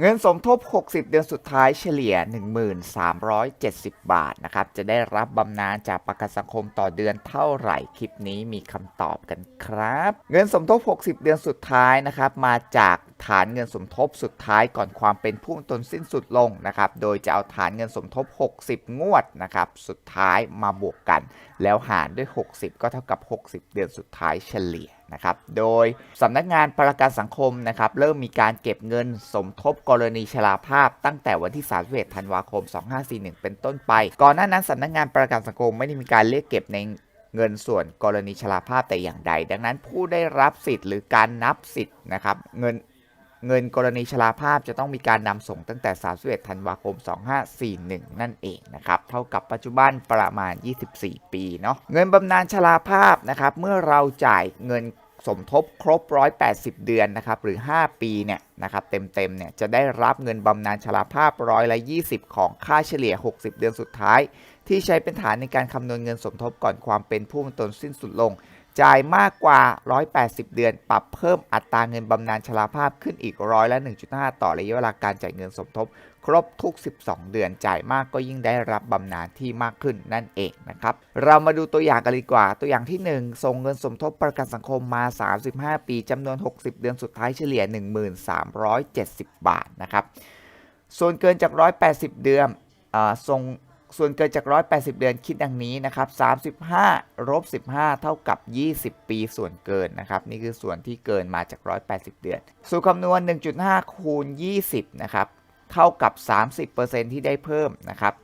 เงินสมทบ 60 เดือนสุดท้ายเฉลี่ย 1370 บาทนะครับ จะได้รับบำนาญจากประกันสังคมต่อเดือนเท่าไหร่ คลิปนี้มีคำตอบกันครับ เงินสมทบ 60 เดือนสุดท้ายนะครับ มาจากฐานเงินสมทบสุดท้ายก่อนความเป็นผู้ตนสิ้นสุดลงนะครับ โดยจะเอาฐานเงินสมทบ 60 งวดนะครับ สุดท้ายมาบวกกัน แล้วหารด้วย 60 ก็เท่ากับ 60 เดือนสุดท้ายเฉลี่ย นะครับ โดยสำนักงานประกันสังคมนะครับเริ่มมีการเก็บเงินสมทบกรณีชราภาพ ตั้งแต่วันที่31ธันวาคม 2541 เป็นต้นไป ก่อนหน้านั้นสำนักงานประกันสังคมไม่ได้มีการเรียกเก็บในเงินส่วนกรณีชราภาพแต่อย่างใด ดังนั้นผู้ได้รับสิทธิ์หรือการนับสิทธิ์นะครับเงิน เงินกรณีชราภาพจะต้องมีการนำส่งตั้งแต่ 31 ธันวาคม 2541 นั่นเองนะครับ เท่ากับปัจจุบันประมาณ 24 ปีเนาะ เงินบำนาญชราภาพนะครับ เมื่อเราจ่ายเงินสมทบครบ 180 เดือนนะครับหรือ 5 ปีเนี่ยนะครับเต็มๆเนี่ยจะได้รับเงินบำนาญชราภาพร้อยละ 20 ของค่าเฉลี่ย 60 เดือนสุดท้าย ที่ใช้เป็นฐานในการคำนวณเงินสมทบก่อนความเป็นผู้มีตนสิ้นสุดลง จ่ายมากกว่า 180 เดือน ปรับเพิ่มอัตราเงินบำนาญชราภาพขึ้นอีกร้อยละ 1.5 ต่อระยะเวลาการจ่ายเงินสมทบ ครบทุก 12 เดือน จ่ายมากก็ยิ่งได้รับบำนาญที่มากขึ้นนั่นเองนะครับ เรามาดูตัวอย่างกันดีกว่า ตัวอย่างที่ 1 ส่งเงินสมทบประกันสังคมมา 35 ปีจำนวน 60 เดือนสุดท้ายเฉลี่ย 1370 บาทนะครับ ส่วนเกินจาก 180 เดือนอส่ง ส่วนเกินจาก 180 เดือนคิดดังนี้นะครับ35ลบ15 เท่ากับ 20 ปีส่วนเกินนะครับ นี่คือส่วนที่เกินมาจาก 180 เดือน สูตรคำนวณ 1.5 คูณ 20 นะครับ เท่ากับ 30%ที่ได้เพิ่มนะครับ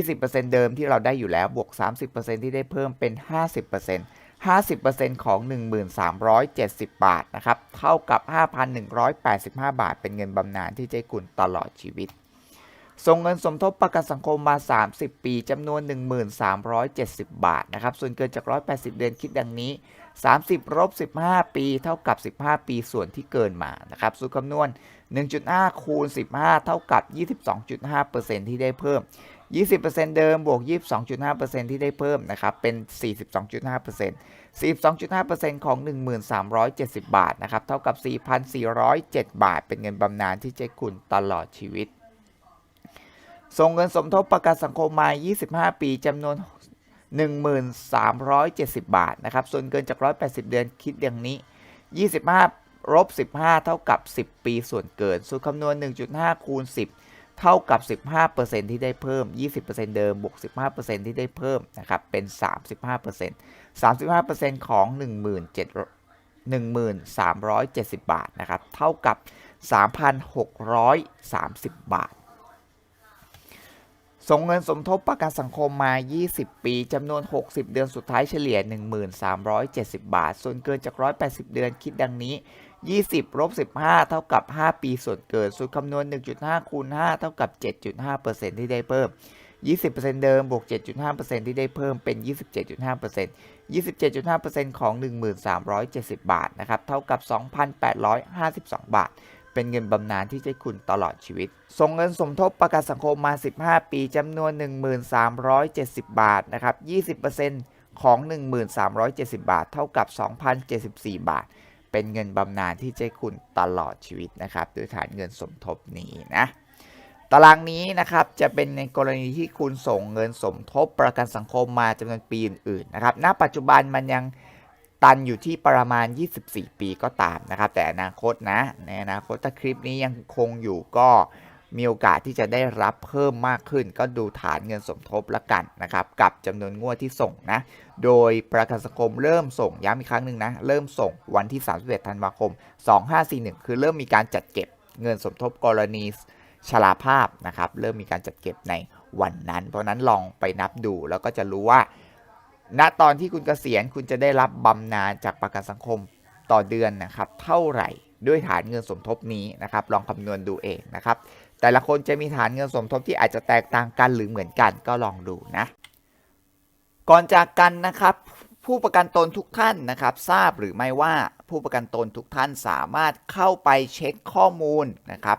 20%เดิมที่เราได้อยู่แล้วบวก 30%ที่ได้เพิ่มเป็น 50% 50%ของ 1370 บาทนะครับ เท่ากับ 5,185 บาท เป็นเงินบำนาญที่เจ๊กุลตลอดชีวิต ส่งเงินสมทบประกันสังคมมา 30 ปีจำนวน 1370 บาทนะครับ ส่วนเกินจาก 180 เดือนคิดดังนี้ 30ลบ15 ปี เท่ากับ 15 ปีส่วนที่เกินมานะครับสูตรคำนวณ 1.5 คูณ 15 เท่ากับ 22.5%ที่ได้เพิ่ม 20%เดิมบวก 22.5%ที่ได้เพิ่มนะครับ เป็น 42.5% 42.5%ของ 1370 บาทนะครับ เท่ากับ 4,407 บาท เป็นเงินบำนาญที่เจ๊กุลตลอดชีวิต ส่งเงินสมทบประกันสังคมมา 25 ปีจำนวน 1370 บาทนะครับ ส่วนเกินจาก 180 เดือนคิดอย่างนี้ 25ลบ15 เท่ากับ 10 ปีส่วนเกิน สูตรคำนวณ 1.5 คูณ 10 เท่ากับ 15%ที่ได้เพิ่ม 20%เดิมบวก 15%ที่ได้เพิ่มนะครับ เป็น 35% 35%ของ 1700 1370 บาทนะครับ เท่ากับ 3,630 บาท ส่งเงินสมทบประกันสังคมมา 20 ปี จำนวน 60 เดือนสุดท้ายเฉลี่ย 1370 บาท ส่วนเกินจาก 180 เดือนคิดดังนี้ 20ลบ15 เท่ากับ 5 ปีส่วนเกิน สูตรคำนวณ 1.5 คูณ 5 เท่ากับ 7.5%ที่ได้เพิ่ม 20%เดิม บวก 7.5%ที่ได้เพิ่มเป็น 27.5% 27.5%ของ 1370 บาท นะครับ เท่ากับ 2,852 บาท เป็นเงินบำนาญที่จะคุณตลอดชีวิต ส่งเงินสมทบประกันสังคมมา 15 ปีจำนวน 1370 บาทนะครับ 20%ของ 1370 บาท เท่ากับ 2,074 บาท เป็นเงินบำนาญที่จะคุณตลอดชีวิตนะครับโดยฐานเงินสมทบนี้นะตารางนี้นะครับจะเป็นในกรณีที่คุณส่งเงินสมทบประกันสังคมมาจำนวนปีอื่นๆนะครับ ณ ปัจจุบันมันยัง ตันอยู่ที่ประมาณ 24 ปีก็ตามนะครับ แต่อนาคตนะในอนาคตถ้าคลิปนี้ยังคงอยู่ก็มีโอกาสที่จะได้รับเพิ่มมากขึ้น ก็ดูฐานเงินสมทบละกันนะครับ กับจำนวนงวดที่ส่งนะ โดยประกันสังคมเริ่มส่งย้ำอีกครั้งหนึ่งนะ เริ่มส่งวันที่ 31 ธันวาคม 2541 คือเริ่มมีการจัดเก็บเงินสมทบกรณีชราภาพนะครับ เริ่มมีการจัดเก็บในวันนั้น เพราะนั้นลองไปนับดูแล้วก็จะรู้ว่า ณตอนที่คุณเกษียณคุณจะได้รับบำนาญจากประกันสังคมต่อเดือนนะครับ เท่าไหร่ด้วยฐานเงินสมทบนี้นะครับ ลองคำนวณดูเองนะครับ แต่ละคนจะมีฐานเงินสมทบที่อาจจะแตกต่างกันหรือเหมือนกันก็ลองดูนะ ก่อนจากกันนะครับ ผู้ประกันตนทุกท่านนะครับ ทราบหรือไม่ว่าผู้ประกันตนทุกท่านสามารถเข้าไปเช็คข้อมูลนะครับ